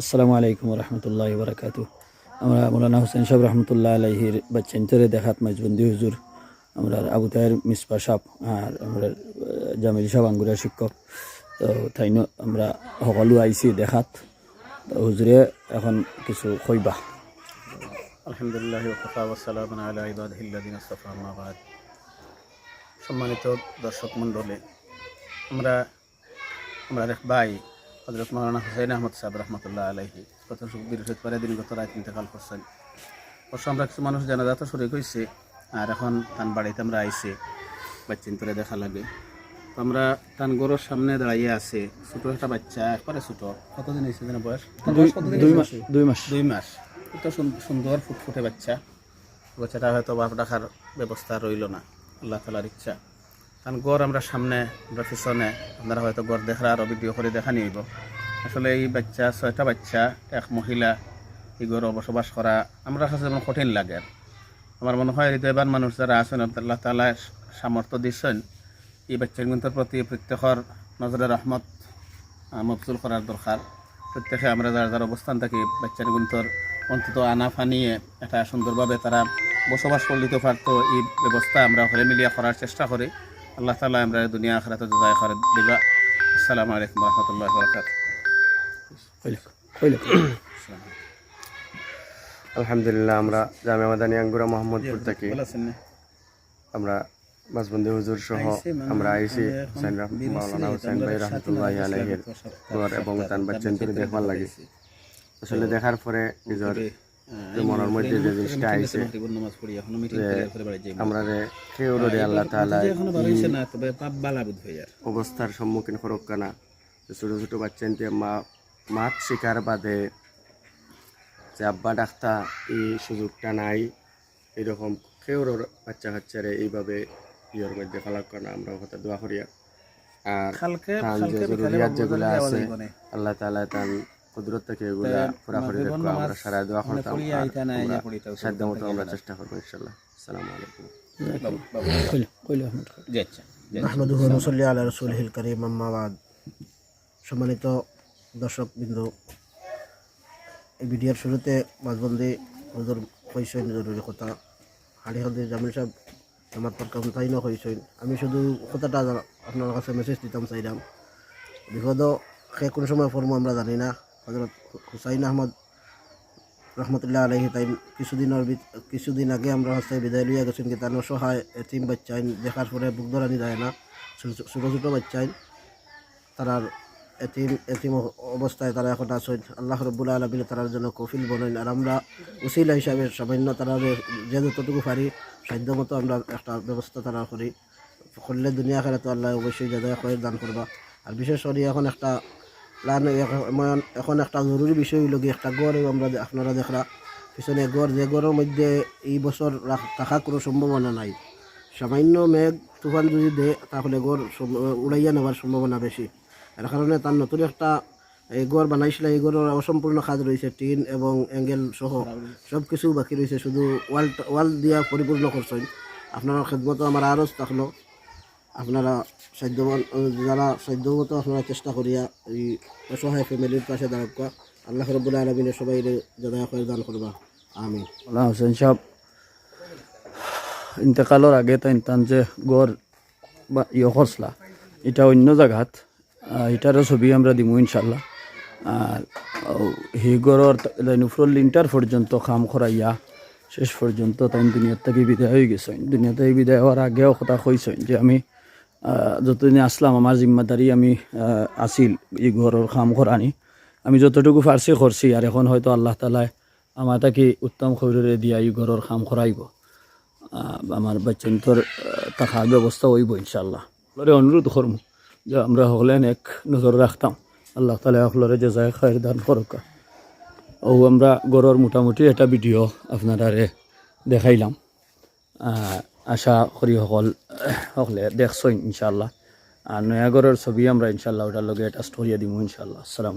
আসসালামু আলাইকুম রহমতুল্লাহ বরকাত আমরা মৌলানা হুসেন সাহেব রহমতুল্লাহ আলহির বাচ্চান্তরে দেখাত মাজবন্দি হুজুর, আমরা আবু তাহের মিসপা সাহ আর আমরা জামিল সাহেব আঙ্গুরের শিক্ষক। তো তাই আমরা সকলো আইসি দেখাত। হুজুরে এখন কিছু কইবা আলহামদুলিল্লাহ সম্মানিত দর্শক মণ্ডলী, আমরা আমরা ভাই হজরত মৌলানা হুসাইন আহমদ সাহেব রহমতুল্লাহ আলহি গত বৃহস্পতিবারে দিন গত রাত ইন্তেকাল করছেন। অবশ্য আমরা কিছু মানুষ জানাজা তো শুরু হয়েছে আর এখন তান বাড়িতে আমরা আইসে আইসি বাচ্চিন্তরে দেখা লাগে। তো আমরা তান গরুর সামনে দাঁড়িয়ে আছে ছোটো একটা বাচ্চা একবারে ছোটো। কতদিন হয়েছে যেন বয়স? দুই মাস দুই মাস। দুই মাস। এত সুন- সুন্দর ফুটফুটে বাচ্চা। বাচ্চাটা হয়তো বাপ রাখার ব্যবস্থা রইল না। আল্লাহ তালার ইচ্ছা। কারণ গড় আমরা সামনে, আমরা পিছনে, আপনারা হয়তো গড় দেখার আরও ভিডিও করে দেখা নিব আসলে এই বাচ্চা, ছয়টা বাচ্চা, এক মহিলা, এই গড়ে বসবাস করা আমরা কাছে যেমন কঠিন লাগে। আমার মনে হয় হৃদয়বান মানুষ যারা আছেন, আল্লাহ তালা সামর্থ্য দিচ্ছেন, এই বাচ্চার কিন্তু প্রতি প্রত্যেকের নজরে রহমত মবসুল করার দরকার। প্রত্যেকে আমরা যার যার অবস্থান থাকি বাচ্চার গুন্তর অন্তত আনা ফানিয়ে একটা সুন্দরভাবে তারা বসবাস করলিতে পারতো, এই ব্যবস্থা আমরা হলে মিলিয়া করার চেষ্টা করি। আল্লাহ তালা আমরা দুনিয়া আখরাতে জয় করে দিবা। আসসালামু আলাইকুম রহমতুল্লাহ বরকাত আলহামদুলিল্লাহ আমরা জামে মাদানী আঙ্গুরা মোহাম্মদপুর থেকে। আমরা মাসবন্দি হুজুর সহ আমরা আইসি হুসাইন মাওলানা হুসাইন ভাই রহমতুল্লাহ আলহের ঘর এবং তার বাচ্চান্তরে দেখবার লাগে। আসলে দেখার পরে নিজের মনের মধ্যে যে জিনিসটা করে করে যাই আমরা রে আল্লাহ তাআলা অবস্থার সম্মুখীন ছোটো ছোটো বাচ্চান্তে মা মাত শিকার বাদে যে আব্বা ডাক্তার এই সুযোগটা নাই এরকম কেউ বাচ্চা কাচ্চারে এইভাবে ইয়ের মধ্যে ফেলাক না আমরা কথা দোয়া করি। আর যেগুলো আছে আল্লাহ তাআলা তান কুদরত থেকে এগুলা পুরা করে দেখব আমরা সারা দোয়া করতাম সাধ্য মতো আমরা চেষ্টা করব ইনশাল্লাহ। আসসালামু আলাইকুম। করিম আম্মাবাদ সম্মানিত দর্শক বিন্দু এই ভিডিওর শুরুতে মাঝবন্দি হুজুর কইসেন জরুরি কথা। হাড়ি হলদি জামিল সাহেব আমার পর কাম তাই না কইসেন আমি শুধু কথাটা জানা- আপনার কাছে মেসেজ দিতাম চাইলাম। বিপদ সে কোন সময় পড়ব আমরা জানি না। হজরত হুসাইন আহমদ রহমতুল্লাহ আলহি তাই কিছুদিনের কিছুদিন আগে আমরা হচ্ছে বিদায় লইয়া গেছেন কি তার অসহায় এতিম বাচ্চাইন দেখার পরে বুক ধরানি যায় না। ছোটো ছোটো বাচ্চাইন তারার এতিম এতিম অবস্থায় তারা এখন আছেন। আল্লাহ রব্বুল আলমিনে তারার জন্য কফিল বনেন আর আমরা উসিলা হিসাবে সামান্য তারা যে যতটুকু পারি, সাধ্য মতো আমরা একটা ব্যবস্থা তারা করি। করলে দুনিয়া খেলে তো আল্লাহ অবশ্যই যাদের দান করবা। আর বিশেষ করে এখন একটা এখন একটা জরুরি বিষয় হইল কি একটা গড় আমরা আপনারা দেখরা পিছনে গড়, যে গড়ের মধ্যে এই বছর থাকা কোনো সম্ভাবনা নাই। সামান্য মেঘ, তুফান যদি দেয় তাহলে গড় উড়াইয়া নেওয়ার সম্ভাবনা বেশি এর কারণে তার নতুন একটা এই গড় বানাইছিল, এই গড়ের অসম্পূর্ণ কাজ রয়েছে টিন এবং অ্যাঙ্গেল সহ। সব কিছু বাকি রয়েছে শুধু ওয়াল ওয়াল দিয়া পরিপূর্ণ করছেন আপনারা খেদমত আমার আরও থাকল। আপনারা সাধ্যবান যারা সাধ্যমতো আপনারা চেষ্টা করিয়া এই অসহায় ফ্যামিলির পাশে দাঁড়াকা আল্লাহ রবুল্লা আলমিনের সবাই যাদা করে দান করবা। আমি মৌলানা হুসেন সাহেব, ইন্তেকালের আগে তাই তান যে গড় বা ইয়ে খরসলা এটা অন্য জায়গাত এটারও ছবি আমরা দিমু ইনশাল্লাহ আর সেই গড়র নুফরল লিন্টার পর্যন্ত কাম করাইয়া শেষ পর্যন্ত তাই দুনিয়ার থেকে বিদায় হয়ে গেছেন দুনিয়া থেকে বিদায় হওয়ার আগেও কথা কইছেন যে আমি যতদিন আসলাম, আমার জিম্মাদারি আমি আছিল এই ঘরের কাম করানি আমি যতটুকু পারছি করছি আর এখন হয়তো আল্লাহ তালায় আমার তাকে উত্তম খবরের দিয়া এই ঘরের কাম করাইব আমার বাচ্চান্তর থাকার ব্যবস্থা হইব ইনশাল্লাহ সকলরে অনুরোধ করম যে আমরা সকলে এক নজর রাখতাম আল্লাহ তালা সকলরে যে যায় খায়ের দান করকা ও আমরা গড়ের মোটামুটি এটা ভিডিও আপনারারে দেখাইলাম। আশা করি সকল, সকলে দেখছই ইনশাল্লাহ আর নয়াগড়ের ছবি আমরা ইনশাল্লাহ ওটার লগে এটা স্টোরিয়া দিব ইনশাল্লাহ আসসালাম